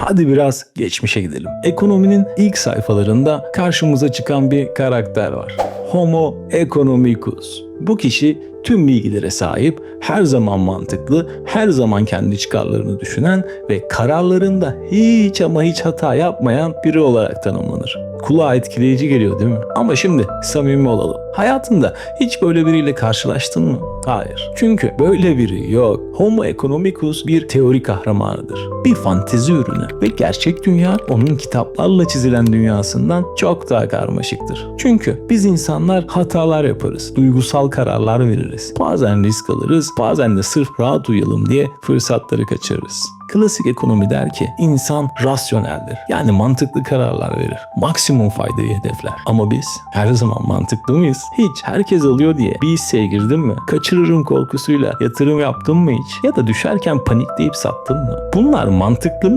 Hadi biraz geçmişe gidelim. Ekonominin ilk sayfalarında karşımıza çıkan bir karakter var. Homo economicus. Bu kişi tüm bilgilere sahip, her zaman mantıklı, her zaman kendi çıkarlarını düşünen ve kararlarında hiç ama hiç hata yapmayan biri olarak tanımlanır. Kulağa etkileyici geliyor değil mi? Ama şimdi samimi olalım. Hayatında hiç böyle biriyle karşılaştın mı? Hayır. Çünkü böyle biri yok. Homo economicus bir teori kahramanıdır. Bir fantezi ürünü ve gerçek dünya onun kitaplarla çizilen dünyasından çok daha karmaşıktır. Çünkü biz insanlar hatalar yaparız, duygusal kararlar veririz. Bazen risk alırız, bazen de sırf rahat uyalım diye fırsatları kaçırırız. Klasik ekonomi der ki insan rasyoneldir. Yani mantıklı kararlar verir. Maksimum faydayı hedefler. Ama biz her zaman mantıklı mıyız? Hiç. Herkes alıyor diye bir hisseye girdin mi? Kaçırırım korkusuyla yatırım yaptın mı hiç? Ya da düşerken panikleyip sattın mı? Bunlar mantıklı mı?